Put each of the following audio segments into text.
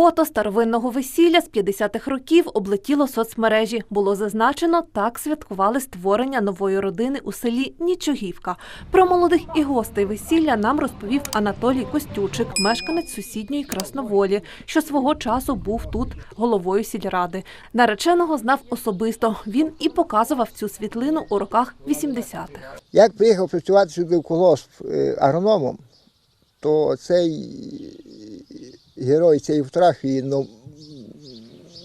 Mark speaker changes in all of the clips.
Speaker 1: Фото старовинного весілля з 50-х років облетіло соцмережі. Було зазначено, так святкували створення нової родини у селі Нічогівка. Про молодих і гостей весілля нам розповів Анатолій Костючик, мешканець сусідньої Красноволі, що свого часу був тут головою сільради. Нареченого знав особисто. Він і показував цю світлину у роках 80-х.
Speaker 2: Як приїхав працювати сюди в колгосп е, агрономом, то цей герой цієї фотографії ну,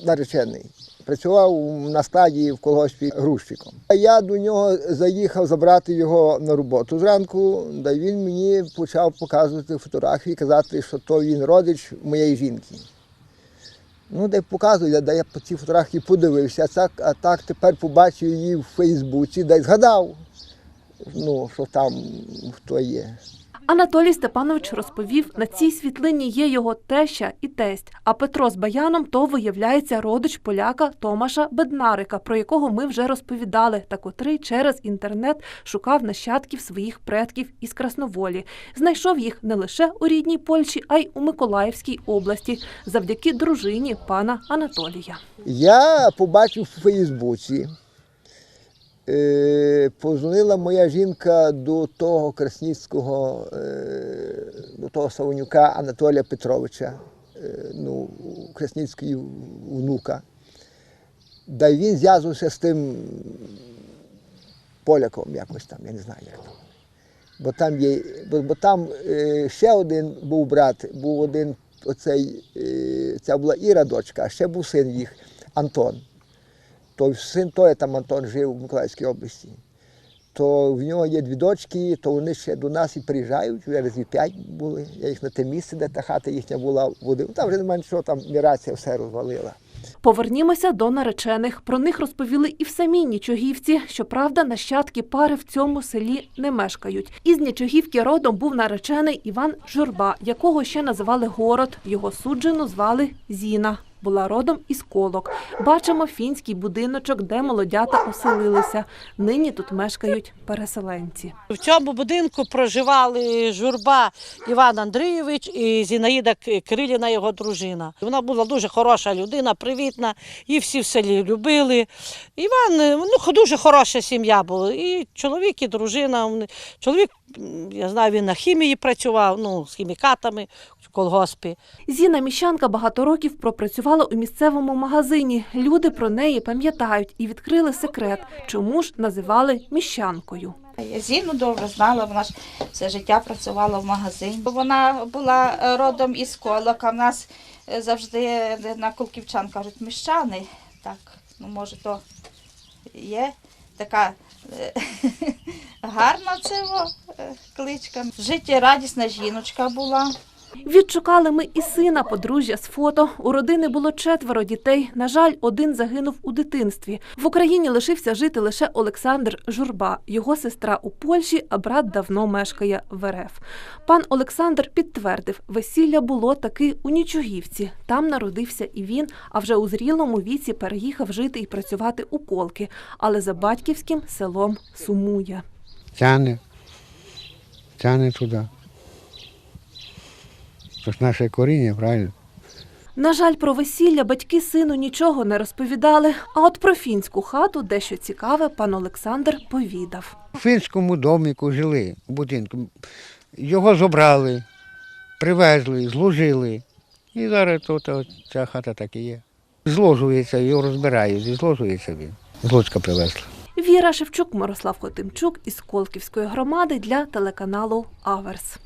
Speaker 2: наречений. Працював на складі в колгоспі грузчиком. Я до нього заїхав забрати його на роботу зранку, да він мені почав показувати фотографії, казати, що то він родич моєї жінки. Ну, де показую, де я по цій фотографії подивився, а так, а так тепер побачив її в Фейсбуці, де згадав, ну, що там хто є.
Speaker 1: Анатолій Степанович розповів, на цій світлині є його теща і тесть. А Петро з Баяном то виявляється родич поляка Томаша Беднарика, про якого ми вже розповідали, та котрий через інтернет шукав нащадків своїх предків із Красноволі. Знайшов їх не лише у рідній Польщі, а й у Миколаївській області, завдяки дружині пана Анатолія.
Speaker 2: Я побачив в Фейсбуці. Е, позвонила моя жінка до того Красніцького, е, до того Савонюка Анатолія Петровича, е, ну, Красніцької внука. Да він зв'язувався з тим поляком якось там, я не знаю як там. Бо там є, бо, бо там ще один був брат, був один оцей, ця була Іра дочка, а ще був син їх Антон. То син той там Антон жив в Миколаївській області. То в нього є дві дочки, то вони ще до нас і приїжджають, вже разів п'ять були. Я їх на те місце, де та хата їхня була, водив. Там вже немає нічого, там мірація все розвалила.
Speaker 1: Повернімося до наречених. Про них розповіли і в самій Нічогівці. Щоправда, нащадки пари в цьому селі не мешкають. Із Нічогівки родом був наречений Іван Журба, якого ще називали Город. Його суджену звали Зіна. Була родом із колок. Бачимо фінський будиночок, де молодята оселилися. Нині тут мешкають переселенці.
Speaker 3: В цьому будинку проживали журба Іван Андрійович і Зінаїда К- Кирилівна, його дружина. Вона була дуже хороша людина, привітна, її всі в селі любили. Іван, ну, дуже хороша сім'я була. І чоловік, і дружина. Чоловік, я знаю, він на хімії працював, ну, з хімікатами в колгоспі.
Speaker 1: Зіна Міщанка багато років пропрацювала у місцевому магазині. Люди про неї пам'ятають і відкрили секрет, чому ж називали міщанкою.
Speaker 4: Я Зіну добре знала, вона ж все життя працювала в магазині. Вона була е, родом із колок, а в нас е, завжди на Колківчан кажуть міщани. Так, ну може то є така е, гарна цього е, кличка. Життєрадісна жіночка була.
Speaker 1: Відшукали ми і сина подружжя з фото. У родини було четверо дітей. На жаль, один загинув у дитинстві. В Україні лишився жити лише Олександр Журба. Його сестра у Польщі, а брат давно мешкає в РФ. Пан Олександр підтвердив, весілля було таки у Нічогівці. Там народився і він, а вже у зрілому віці переїхав жити і працювати у Колки, але за батьківським селом сумує.
Speaker 5: тяне, тяне туди. Це ж наше коріння, правильно?
Speaker 1: На жаль, про весілля батьки сину нічого не розповідали. А от про фінську хату дещо цікаве пан Олександр повідав.
Speaker 5: У фінському доміку жили у будинку. Його забрали, привезли, зложили. І зараз тут ця хата так і є. Зложується, його розбирають, і зложується він. З Луцька привезли.
Speaker 1: Віра Шевчук, Мирослав Хотимчук із Колківської громади для телеканалу Аверс.